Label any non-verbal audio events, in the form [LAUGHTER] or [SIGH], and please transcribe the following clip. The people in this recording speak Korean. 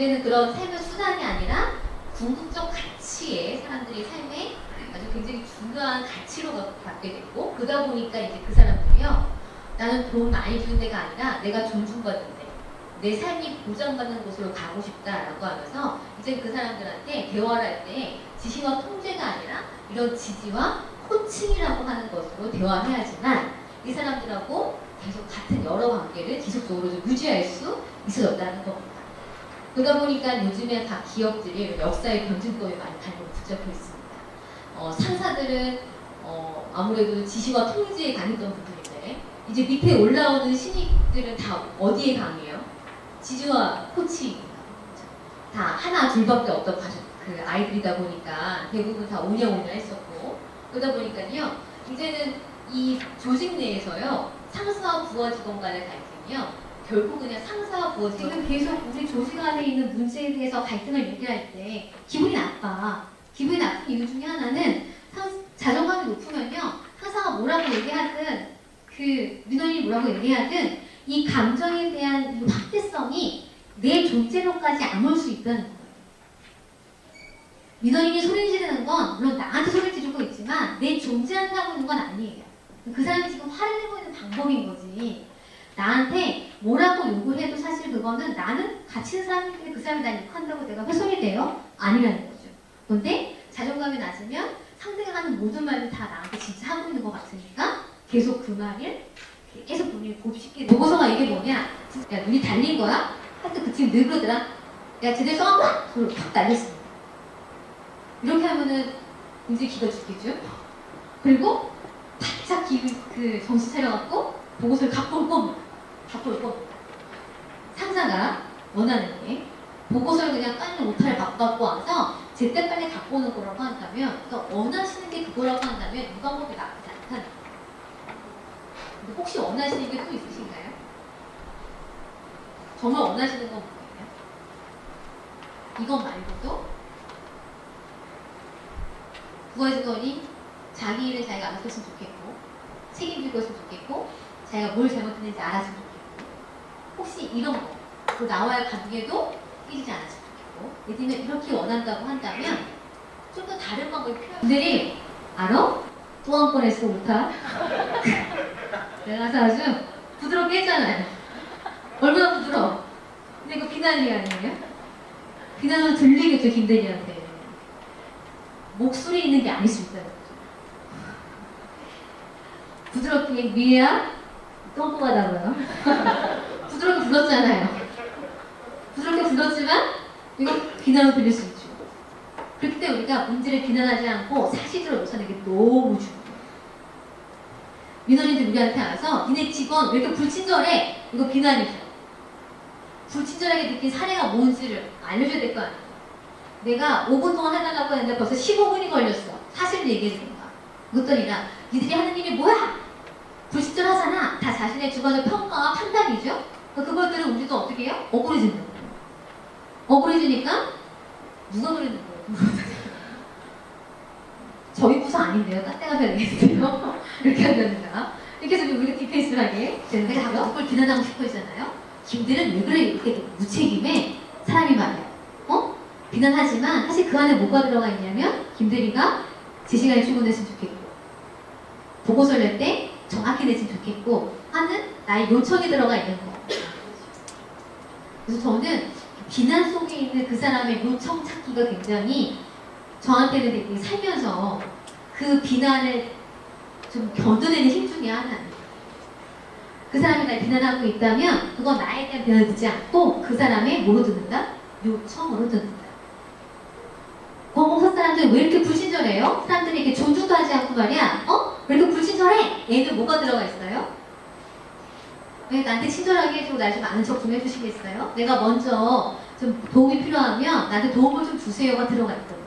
이제는 그런 삶의 수단이 아니라 궁극적 가치에 사람들이 삶에 아주 굉장히 중요한 가치로 갖게 됐고 그러다 보니까 이제 그 사람들이요 나는 돈 많이 주는 데가 아니라 내가 존중받는 데, 내 삶이 보장받는 곳으로 가고 싶다라고 하면서 이제 그 사람들한테 대화를 할 때 지시와 통제가 아니라 이런 지지와 코칭이라고 하는 것으로 대화해야지만 이 사람들하고 계속 같은 여러 관계를 지속적으로 좀 유지할 수 있어졌다는 겁니다. 그러다 보니까 요즘에 각 기업들이 역사의 변증법에 많이 달고 붙잡혀 있습니다. 어, 상사들은 어, 아무래도 지시와 통제에 강했던 부분인데 이제 밑에 올라오는 신입들은 다 어디에 강해요? 지지와 코치입니다. 다 하나 둘밖에 없던 그 아이들이다 보니까 대부분 다 오냐오냐 했었고 그러다 보니까요 이제는 이 조직 내에서요 상사와 부하 직원 간의 갈등이요 결국 그냥 상사와 직원 지금 계속 우리 조직 안에 있는 문제에 대해서 갈등을 얘기할 때 기분이 나빠. 기분이 나쁜 이유 중에 하나는 상- 자존감이 높으면요 상사가 뭐라고 얘기하든 그 민원인이 뭐라고 얘기하든 이 감정에 대한 이 확대성이 내 존재로까지 안 올 수 있다는 거예요. 민원인이 소리 지르는 건 물론 나한테 소리 지르고 있지만 내 존재한다고 있는 건 아니에요. 그 사람이 지금 화를 내고 있는 방법인 거지. 나한테 뭐라고 욕을 해도 사실 그거는 나는 사람이기 때문에 그 사람이 날 욕한다고 내가 훼손이 돼요? 아니라는 거죠. 근데 자존감이 낮으면 상대가 하는 모든 말을 다 나한테 진짜 하고 있는 것 같으니까 계속 그 말을 계속 본인이 곱씹게 보고서가 이게 뭐냐? 야 눈이 달린 거야? 하여튼 그 친구 늘 그러더라. 야 제대로 써봐! 그걸 팍 날렸습니다. 이렇게 하면은 굉장히 기가 죽겠죠? 그리고 바짝 기, 그 정신 차려갖고 보고서를 갖고 올 겁니다. 겁니다. 상사가 원하는 게 보고서를 그냥 빨리 오타를 바꿔갖고 와서 제때 빨리 갖고 오는 거라고 한다면 그러니까 원하시는 게 그거라고 한다면 이 방법이 나쁘지 않다는 거예요. 혹시 원하시는 게 또 있으신가요? 정말 원하시는 건 뭐예요? 이것 말고도 부하직원이 자기 일을 자기가 알아서 했으면 좋겠고 책임지고 했으면 좋겠고 자기가 뭘 잘못했는지 알았으면 좋겠고 혹시 이런 거그 나와의 관계도 깨지지 않았으면 좋겠고 들면 이렇게 원한다고 한다면 좀 더 다른 방법이 필요해요 분들이 알아? 또한 번 했어 오타 내가 아주 부드럽게 했잖아요 얼마나 부드러워 근데 이거 비난이 아니에요? 비난은 들리겠죠 김대리한테 목소리 있는 게 아닐 수 있다는 거죠. 부드럽게 미야 똥꼬하다고요. [LAUGHS] 부드럽게 불렀잖아요. 부드럽게 불렀지만 이거 비난으로 들릴 수 있죠. 그렇기 때문에 우리가 문제를 비난하지 않고 사실대로 놓자는 게 너무 중요해요. 민원인들 우리한테 와서 니네 직원 왜 이렇게 불친절해? 이거 비난이죠. 불친절하게 느낀 사례가 뭔지를 알려줘야 될 거 아니에요. 내가 5분 동안 해달라고 했는데 벌써 15분이 걸렸어. 사실을 얘기해 주는 거야. 그것도 아니라 니들이 하는 일이 뭐야? 불친절하잖아. 다 자신의 주관적 평가와 판단이죠. 그것들은 우리도 어떻게 해요? 억울해진다고. 억울해지니까 누가 그랬는 거예요? 저희 부서 아닌데요. 딴 데가 되겠어요. [LAUGHS] 이렇게 한답니다. 이렇게 해서 우리가 디펜스하게 되는 거죠. 자꾸 누굴 비난하고 싶어 했잖아요. 김들은 왜 그래 이렇게 무책임해? 사람이 말이야. 어? 비난하지만 사실 그 안에 뭐가 들어가 있냐면 김대리가 제 시간에 출근했으면 좋겠고 보고서를 낼 때 정확히 냈으면 좋겠고 하는 나의 요청이 들어가 있는 거. 그래서 저는 비난 속에 있는 그 사람의 요청 찾기가 굉장히 저한테는 되게 살면서 그 비난을 좀 견뎌내는 힘 중에 하나예요. 그 사람이 날 비난하고 있다면 그건 나에 대한 비난을 듣지 않고 그 사람의 뭐로 듣는다? 요청으로 듣는다. 공공사 사람들 왜 이렇게 불친절해요? 사람들이 이렇게 존중도 하지 않고 말이야. 어? 왜 이렇게 불친절해? 얘는 뭐가 들어가 있어요? 왜 나한테 친절하게 해주고 날 좀 아는 척 좀 해주시겠어요? 내가 먼저 좀 도움이 필요하면 나한테 도움을 좀 주세요가 들어가 있거든요.